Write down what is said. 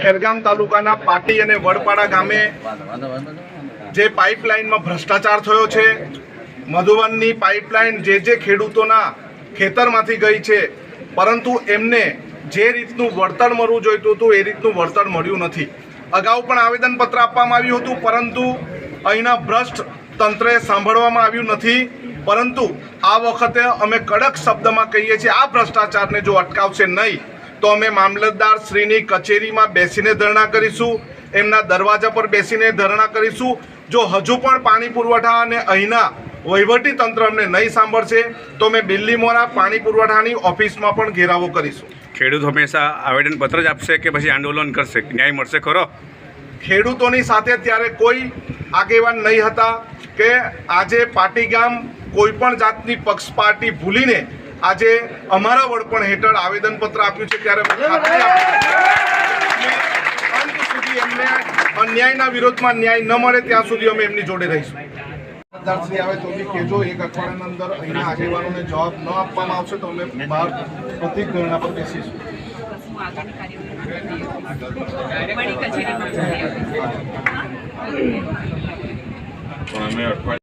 ખેરગામ તાલુકાના પાટી અને વડપાડા ગામે જે પાઇપલાઇનમાં ભ્રષ્ટાચાર થયો છે મધુવનની પાઇપલાઇન જે જે ખેડૂતોના ખેતરમાંથી ગઈ છે, પરંતુ એમને જે રીતનું વળતર મળવું જોઈતું હતું, એ રીતનું વળતર મળ્યું નથી. અગાઉ પણ આવેદનપત્ર આપવામાં આવ્યું હતું, પરંતુ અહીંના ભ્રષ્ટ તંત્રએ સાંભળવામાં આવ્યું નથી. પરંતુ આ વખતે અમે કડક શબ્દમાં કહીએ છીએ, આ ભ્રષ્ટાચારને જો અટકાવશે નહીં, તો અમે મામલતદાર શ્રીની કચેરીમાં બેસીને ધરણા કરીશું, એમના દરવાજા પર બેસીને ધરણા કરીશું. જો હજુ પણ પાણી પુરવઠા અને અહીંના વહીવટી તંત્ર અમને નહીં સાંભળશે તો અમે બિલ્લીમોરા પાણી પુરવઠાની ઓફિસમાં પણ ઘેરાવો કરીશું. ખેડૂત હંમેશા આવેદનપત્ર જ આપશે કે પછી આંદોલન કરશે? ન્યાય મળશે ખરો? ખેડૂતોની સાથે ત્યારે કોઈ આગેવાન નહીં હતા કે આજે પાટી ગામ કોઈ પણ જાતની પક્ષ પાર્ટી ભૂલીને આજે અમારા વડપણ હેઠળ આવેદનપત્ર આપ્યું છે ત્યારે અંત સુધી એમને અન્યાયના વિરોધમાં ન્યાય ન મળે ત્યાં સુધી અમે એમની જોડે રહીશું. મતદારશ્રી આવે તો બી કહેજો અંદર અહીંના આગેવાનોને જવાબ ન આપવામાં આવશે તો બહાર પ્રતિક ધરણા પર બેસીશું. અમે અઠવાડિયે